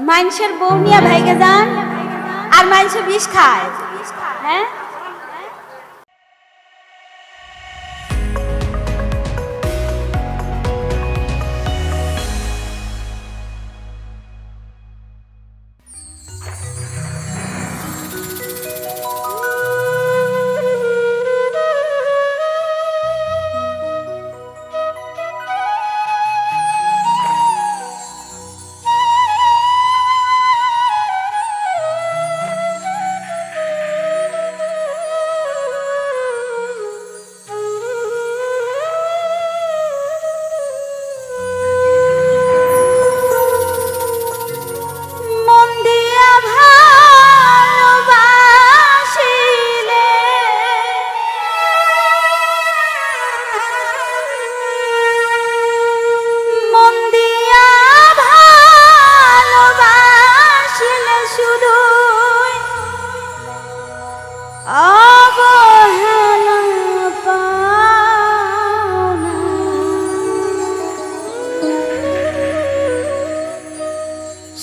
মানুষের বউ নিয়ে ভাইগে যান আর মানুষে বিষ খায়। হ্যাঁ?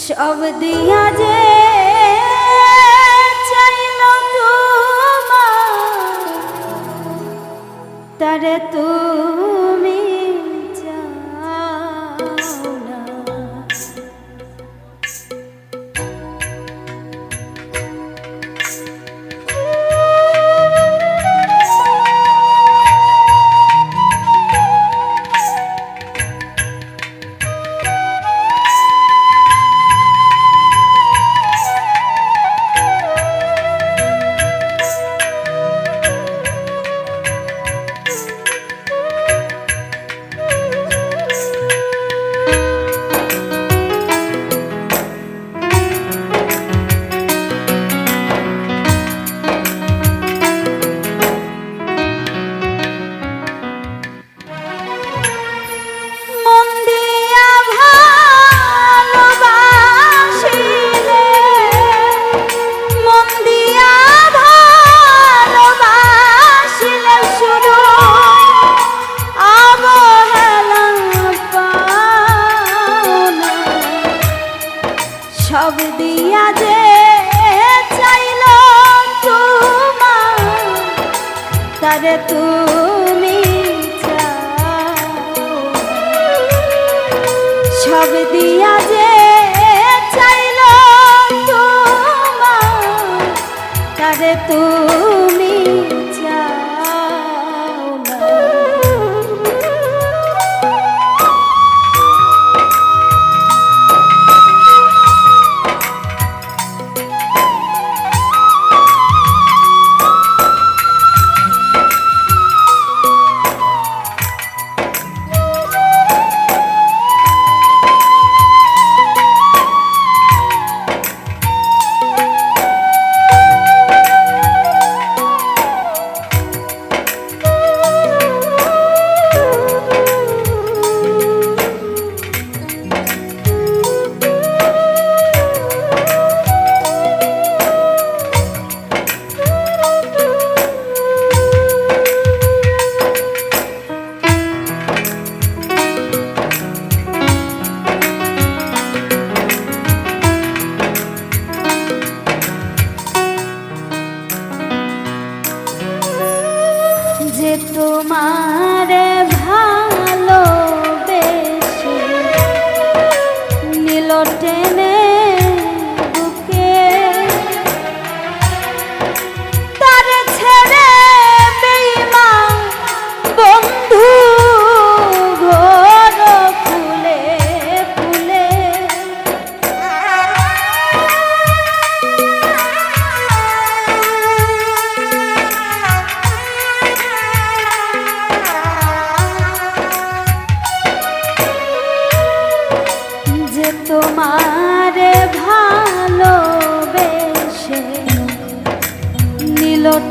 সব দিয়া যে চাইল তোমার তারে তুমি সব দিয়া যে চাইল তোমার তারে তুমি সব দিয়া যে চাইল তোমার তারে তুমি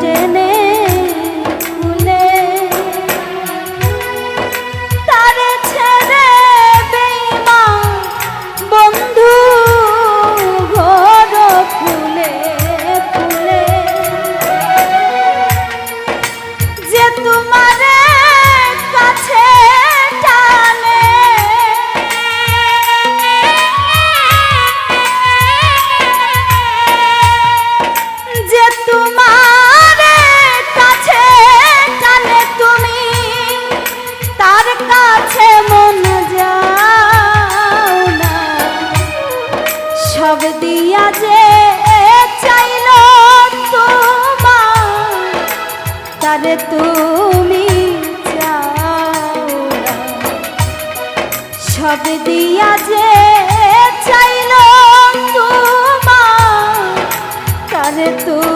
tene আর তুমি সব দিয়া যে চাইল তোমার তার তুমি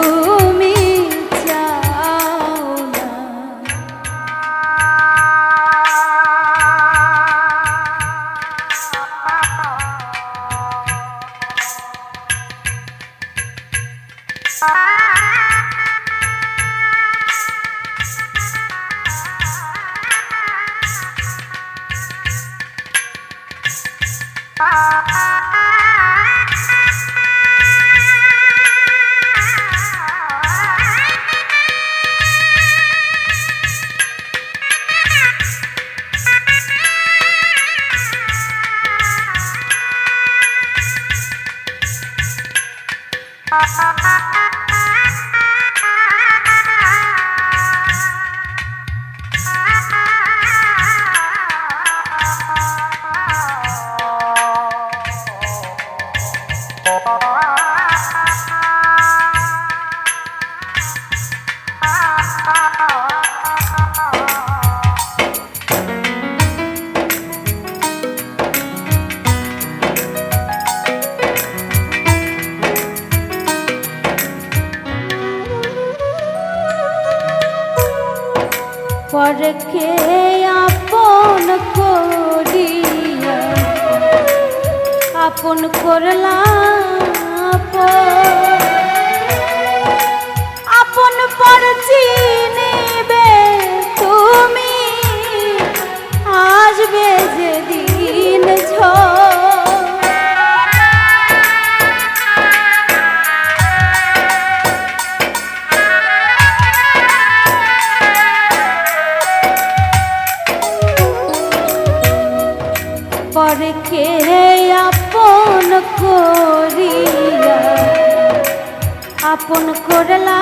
পরকে আপন করিয়া আপন করলাম করলা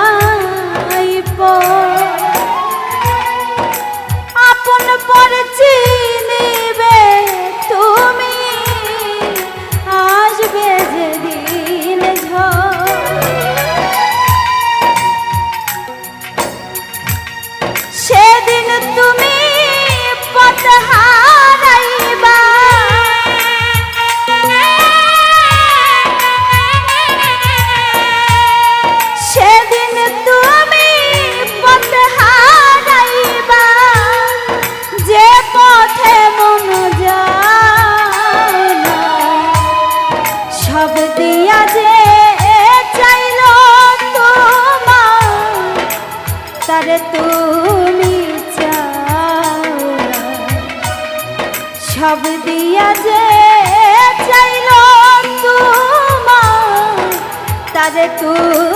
তুই।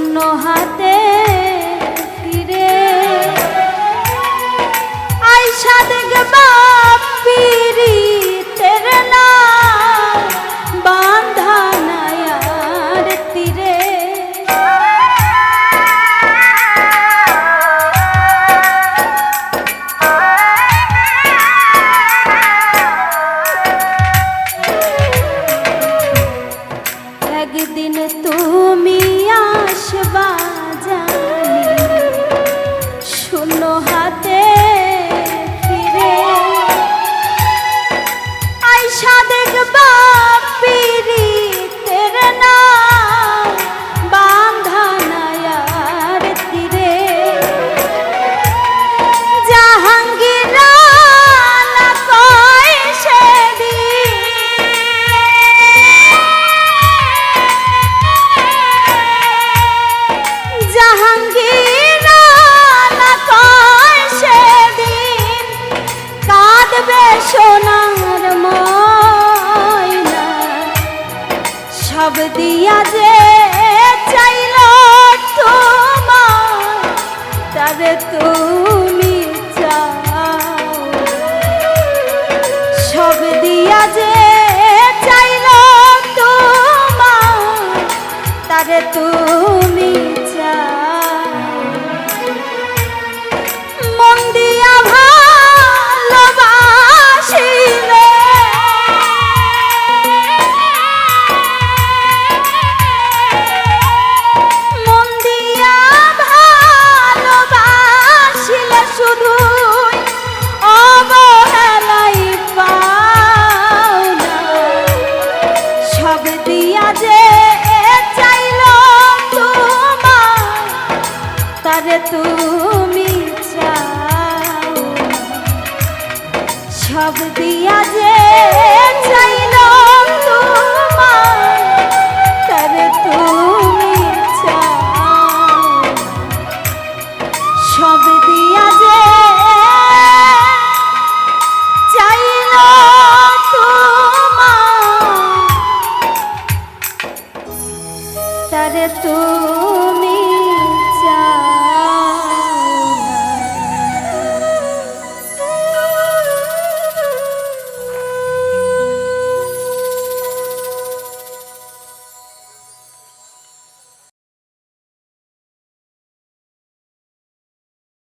শূন্য হাতে সব দিয়া যে চাইল তোমার তবে তুমি আর তুমি চাও সব দিয়া যে চাই